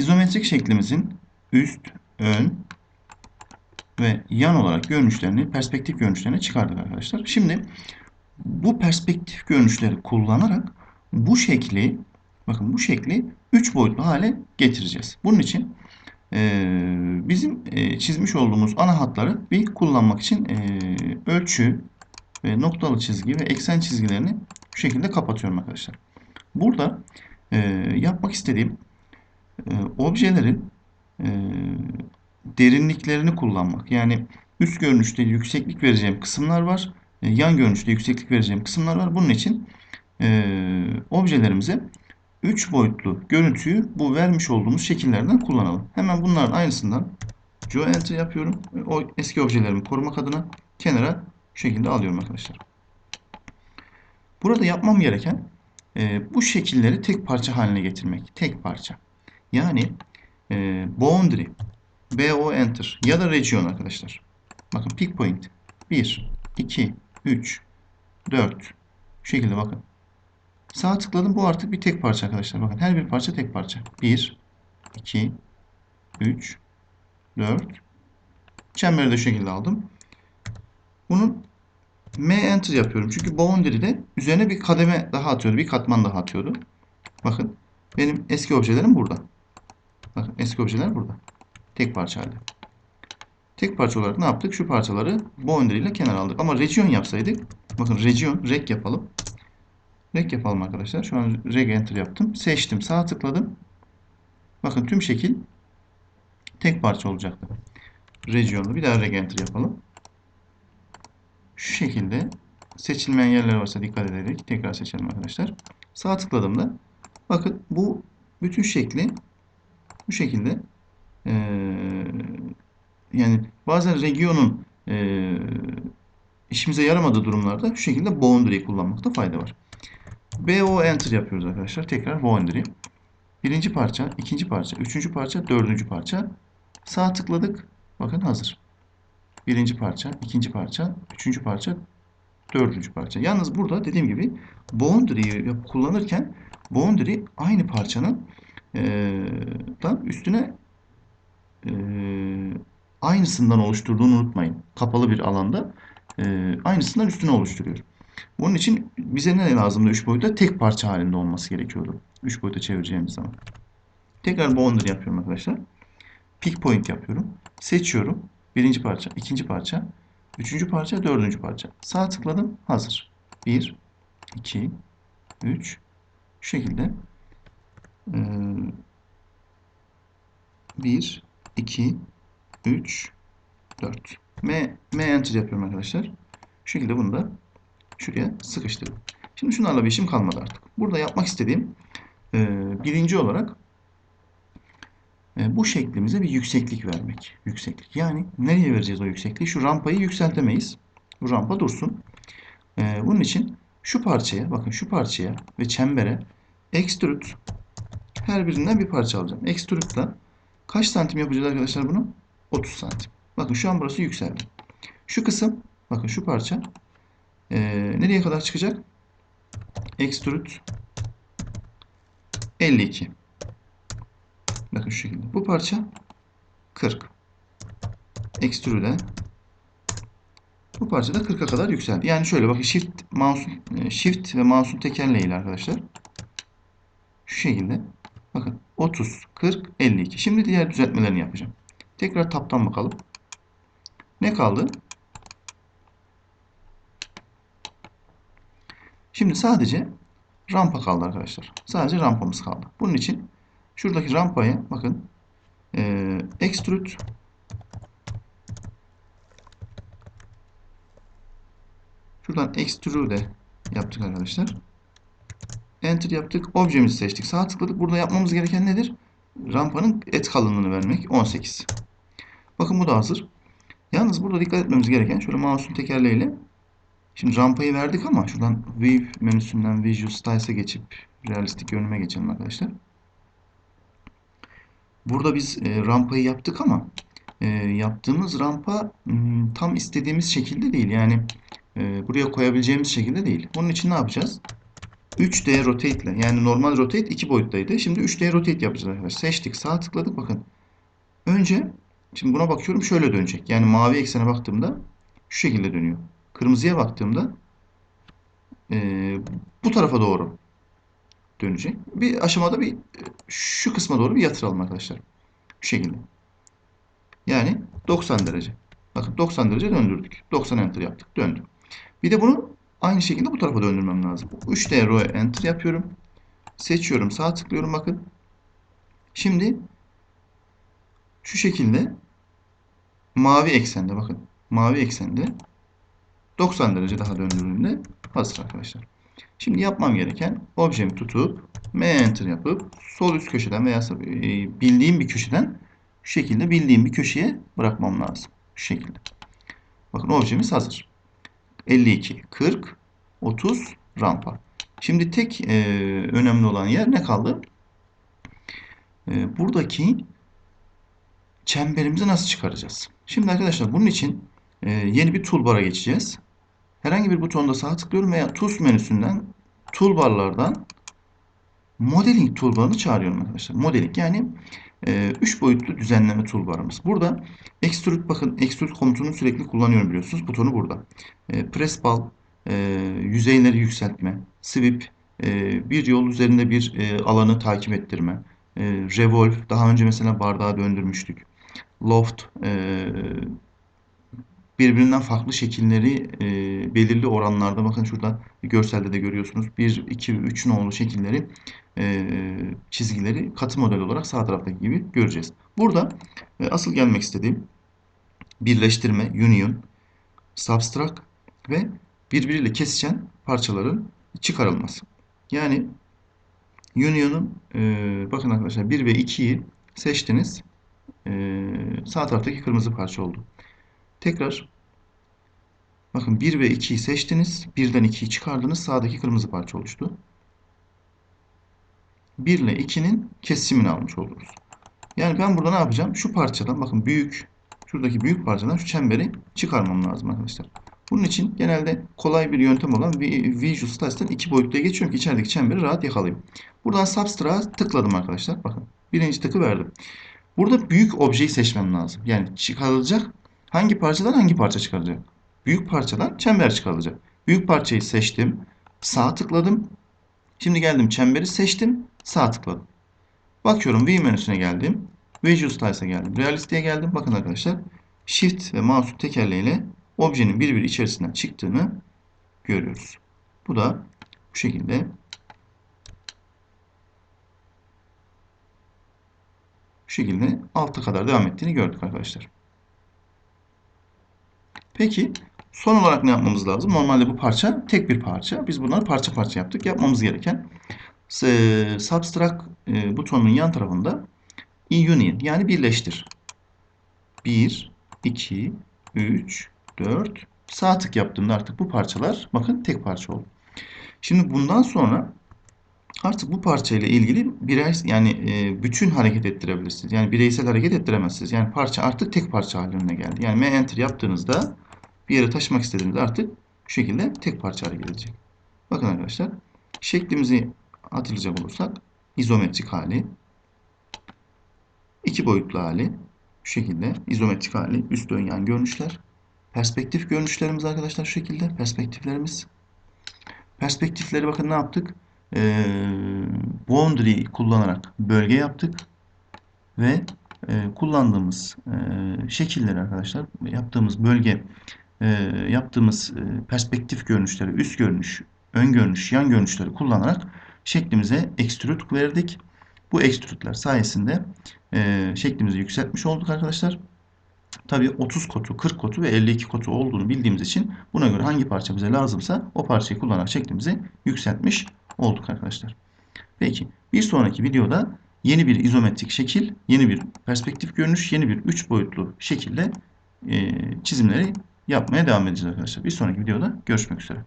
İzometrik şeklimizin üst, ön ve yan olarak görünüşlerini, perspektif görünüşlerini çıkardık arkadaşlar. Şimdi bu perspektif görünüşleri kullanarak bu şekli bakın bu şekli 3 boyutlu hale getireceğiz. Bunun için e, bizim e, çizmiş olduğumuz ana hatları bir kullanmak için e, ölçü ve noktalı çizgi ve eksen çizgilerini bu şekilde kapatıyorum arkadaşlar. Burada e, yapmak istediğim e, objelerin e, derinliklerini kullanmak. Yani üst görünüşte yükseklik vereceğim kısımlar var. E, yan görünüşte yükseklik vereceğim kısımlar var. Bunun için e, objelerimize 3 boyutlu görüntüyü bu vermiş olduğumuz şekillerden kullanalım. Hemen bunların aynısından Enter yapıyorum. O eski objelerimi korumak adına kenara şu şekilde alıyorum arkadaşlar. Burada yapmam gereken e, bu şekilleri tek parça haline getirmek. Tek parça. Yani e, boundary, BO enter ya da region arkadaşlar. Bakın pick point 1, 2, 3, 4 şu şekilde bakın. Sağ tıkladım. Bu artık bir tek parça arkadaşlar. Bakın her bir parça tek parça. 1, 2, 3, 4. Çemberi de şu şekilde aldım. Bunun M enter yapıyorum. Çünkü boundary'de üzerine bir kademe daha atıyordu. Bir katman daha atıyordu. Bakın benim eski objelerim burada. Bakın eski objeler burada. Tek parça halde. Tek parça olarak ne yaptık? Şu parçaları boundary ile kenara aldık. Ama region yapsaydık. Bakın region, reg yapalım. Reg yapalım arkadaşlar. Şu an reg enter yaptım. Seçtim. Sağ tıkladım. Bakın tüm şekil tek parça olacaktı. Region'da bir daha reg enter yapalım. Şu şekilde seçilmeyen yerler varsa dikkat ederek tekrar seçelim arkadaşlar. Sağ tıkladığımda bakın bu bütün şekli bu şekilde ee, yani bazen regionun ee, işimize yaramadığı durumlarda şu şekilde boundary kullanmakta fayda var. BO enter yapıyoruz arkadaşlar. Tekrar boundary. Birinci parça, ikinci parça, üçüncü parça, dördüncü parça. Sağ tıkladık. Bakın hazır. Birinci parça, ikinci parça, üçüncü parça, dördüncü parça. Yalnız burada dediğim gibi boundary'yi kullanırken boundary aynı parçanın e, tam üstüne e, aynısından oluşturduğunu unutmayın. Kapalı bir alanda e, aynısından üstüne oluşturuyor. Bunun için bize ne lazımdı 3 boyutta? Tek parça halinde olması gerekiyordu. 3 boyuta çevireceğimiz zaman. Tekrar boundary yapıyorum arkadaşlar. Pick point yapıyorum. Seçiyorum. Birinci parça, ikinci parça, üçüncü parça, dördüncü parça. Sağ tıkladım. Hazır. 1, 2, 3. Şu şekilde. 1, 2, 3, 4. M, M enter yapıyorum arkadaşlar. Şu şekilde bunu da şuraya sıkıştırdım. Şimdi şunlarla bir işim kalmadı artık. Burada yapmak istediğim e, birinci olarak e, bu şeklimize bir yükseklik vermek. Yükseklik. Yani nereye vereceğiz o yüksekliği? Şu rampayı yükseltemeyiz. Bu rampa dursun. E, bunun için şu parçaya, bakın şu parçaya ve çembere extrude her birinden bir parça alacağım. Extrude'da kaç santim yapacağız arkadaşlar bunu? 30 santim. Bakın şu an burası yükseldi. Şu kısım, bakın şu parça e, nereye kadar çıkacak? Extrude 52. Bakın şu şekilde. Bu parça 40. Extrude bu parça da 40'a kadar yükseldi. Yani şöyle bakın shift mouse shift ve mouse'un tekerleğiyle arkadaşlar. Şu şekilde. Bakın 30, 40, 52. Şimdi diğer düzeltmelerini yapacağım. Tekrar taptan bakalım. Ne kaldı? Şimdi sadece rampa kaldı arkadaşlar. Sadece rampamız kaldı. Bunun için şuradaki rampaya bakın e, extrude şuradan extrude yaptık arkadaşlar. Enter yaptık. Objemizi seçtik. Sağ tıkladık. Burada yapmamız gereken nedir? Rampanın et kalınlığını vermek. 18. Bakın bu da hazır. Yalnız burada dikkat etmemiz gereken şöyle mouse'un tekerleğiyle Şimdi rampayı verdik ama şuradan View menüsünden Visual Styles'e geçip realistik görünüme geçelim arkadaşlar. Burada biz e, rampayı yaptık ama e, yaptığımız rampa m, tam istediğimiz şekilde değil. Yani e, buraya koyabileceğimiz şekilde değil. Onun için ne yapacağız? 3D rotate ile yani normal rotate 2 boyuttaydı. Şimdi 3D rotate yapacağız arkadaşlar. Seçtik, sağ tıkladık bakın. Önce şimdi buna bakıyorum şöyle dönecek. Yani mavi eksene baktığımda şu şekilde dönüyor. Kırmızıya baktığımda eee, bu tarafa doğru dönecek. Bir aşamada bir şu kısma doğru bir yatıralım arkadaşlar. Şu şekilde. Yani 90 derece. Bakın 90 derece döndürdük. 90 enter yaptık. Döndü. Bir de bunu aynı şekilde bu tarafa döndürmem lazım. 3D row enter yapıyorum. Seçiyorum. Sağ tıklıyorum bakın. Şimdi şu şekilde mavi eksende bakın. Mavi eksende 90 derece daha döndürdüğümde hazır arkadaşlar. Şimdi yapmam gereken objemi tutup M enter yapıp sol üst köşeden veya e, bildiğim bir köşeden şu şekilde bildiğim bir köşeye bırakmam lazım. Şu şekilde. Bakın objemiz hazır. 52, 40, 30 rampa. Şimdi tek e, önemli olan yer ne kaldı? E, buradaki çemberimizi nasıl çıkaracağız? Şimdi arkadaşlar bunun için e, yeni bir toolbar'a geçeceğiz. Herhangi bir butonda sağ tıklıyorum veya Tools menüsünden toolbarlardan Modeling toolbar'ını çağırıyorum arkadaşlar. Modeling yani 3 e, boyutlu düzenleme toolbar'ımız. Burada extrude bakın extrude komutunu sürekli kullanıyorum biliyorsunuz. Butonu burada. E, press bal, e, yüzeyleri yükseltme, sweep, e, bir yol üzerinde bir e, alanı takip ettirme, revolve, daha önce mesela bardağı döndürmüştük. Loft, birbirinden farklı şekilleri belirli oranlarda bakın şurada görselde de görüyorsunuz. 1, 2 ve 3 nolu şekilleri e, çizgileri katı model olarak sağ taraftaki gibi göreceğiz. Burada e, asıl gelmek istediğim birleştirme, union, subtract ve birbiriyle kesişen parçaların çıkarılması. Yani union'un e, bakın arkadaşlar 1 ve 2'yi seçtiniz. E, sağ taraftaki kırmızı parça oldu. Tekrar bakın 1 ve 2'yi seçtiniz. 1'den 2'yi çıkardınız. Sağdaki kırmızı parça oluştu. 1 ile 2'nin kesimini almış oluruz. Yani ben burada ne yapacağım? Şu parçadan bakın büyük şuradaki büyük parçadan şu çemberi çıkarmam lazım arkadaşlar. Bunun için genelde kolay bir yöntem olan Visual Studies'tan iki boyutluya geçiyorum ki içerideki çemberi rahat yakalayayım. Buradan Substrate'a tıkladım arkadaşlar. Bakın birinci tıkı verdim. Burada büyük objeyi seçmem lazım. Yani çıkarılacak hangi parçadan hangi parça çıkarılacak? Büyük parçadan çember çıkarılacak. Büyük parçayı seçtim. Sağ tıkladım. Şimdi geldim çemberi seçtim. Sağ tıkladım. Bakıyorum View menüsüne geldim. Visual Styles'a geldim. Realisty'ye geldim. Bakın arkadaşlar. Shift ve mouse tekerleğiyle objenin birbiri içerisinden çıktığını görüyoruz. Bu da bu şekilde bu şekilde alta kadar devam ettiğini gördük arkadaşlar. Peki son olarak ne yapmamız lazım? Normalde bu parça tek bir parça. Biz bunları parça parça yaptık. Yapmamız gereken Subtract e, butonunun yan tarafında union yani birleştir. 1, 2, 3, 4 sağ tık yaptığımda artık bu parçalar bakın tek parça oldu. Şimdi bundan sonra artık bu parça ile ilgili birey yani e, bütün hareket ettirebilirsiniz. Yani bireysel hareket ettiremezsiniz. Yani parça artık tek parça haline geldi. Yani M enter yaptığınızda bir yere taşımak istediğinizde artık bu şekilde tek parça hareket edecek. Bakın arkadaşlar şeklimizi hatırlayacak olursak izometrik hali iki boyutlu hali şu şekilde izometrik hali üst ön yan görünüşler. Perspektif görünüşlerimiz arkadaşlar şu şekilde perspektiflerimiz. Perspektifleri bakın ne yaptık? Ee, boundary kullanarak bölge yaptık ve e, kullandığımız e, şekilleri arkadaşlar yaptığımız bölge e, yaptığımız e, perspektif görünüşleri üst görünüş ön görünüş yan görünüşleri kullanarak şeklimize extrude verdik. Bu extrude'ler sayesinde e, şeklimizi yükseltmiş olduk arkadaşlar. Tabi 30 kotu, 40 kotu ve 52 kotu olduğunu bildiğimiz için buna göre hangi parça bize lazımsa o parçayı kullanarak şeklimizi yükseltmiş olduk arkadaşlar. Peki bir sonraki videoda yeni bir izometrik şekil, yeni bir perspektif görünüş, yeni bir 3 boyutlu şekilde e, çizimleri yapmaya devam edeceğiz arkadaşlar. Bir sonraki videoda görüşmek üzere.